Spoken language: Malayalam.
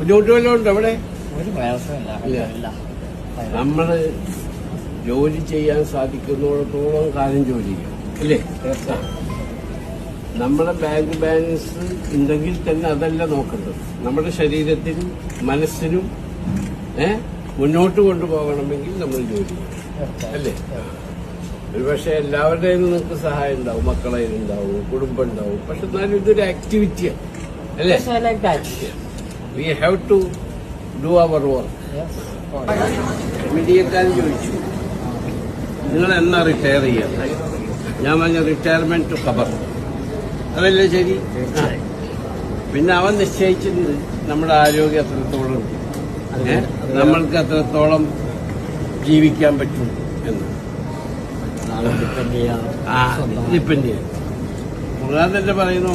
ബുദ്ധിമുട്ട് വല്ലതും ഉണ്ടോ അവിടെ ഒരു പ്രയാസമില്ല നമ്മൾ ജോലി ചെയ്യാൻ സാധിക്കുന്നിടത്തോളം കാലം ജോലി ചെയ്യും അല്ലേ നമ്മുടെ ബാങ്ക് ബാലൻസ് ഉണ്ടെങ്കിൽ തന്നെ അതല്ല നോക്കേണ്ടത്. നമ്മുടെ ശരീരത്തിനും മനസ്സിനും ഏ മുന്നോട്ട് കൊണ്ടുപോകണമെങ്കിൽ നമ്മൾ ജോലി ചെയ്യും അല്ലേ? ഒരുപക്ഷെ എല്ലാവരുടെയും നിങ്ങൾക്ക് സഹായം ഉണ്ടാവും. മക്കളെ ഉണ്ടാവും കുടുംബം ഉണ്ടാവും. പക്ഷെ എന്നാലും ഇതൊരു ആക്ടിവിറ്റിയാണ് അല്ലേ? We have to do our work. മീഡിയക്കാരൻ ചോദിച്ചു. നിങ്ങൾ എന്നാ റിട്ടയർ ചെയ്യാം ഞാൻ പറഞ്ഞ റിട്ടയർമെന്റ് ഖബർ അതല്ലേ ശരി? പിന്നെ അവൻ നിശ്ചയിച്ചിട്ടുണ്ട് നമ്മുടെ ആരോഗ്യം എത്രത്തോളം നമ്മൾക്ക് എത്രത്തോളം ജീവിക്കാൻ പറ്റും എന്ന്. ഡിപ്പെൻഡ് ചെയ്യും. ഖുർആൻ തന്നെ പറയുന്നു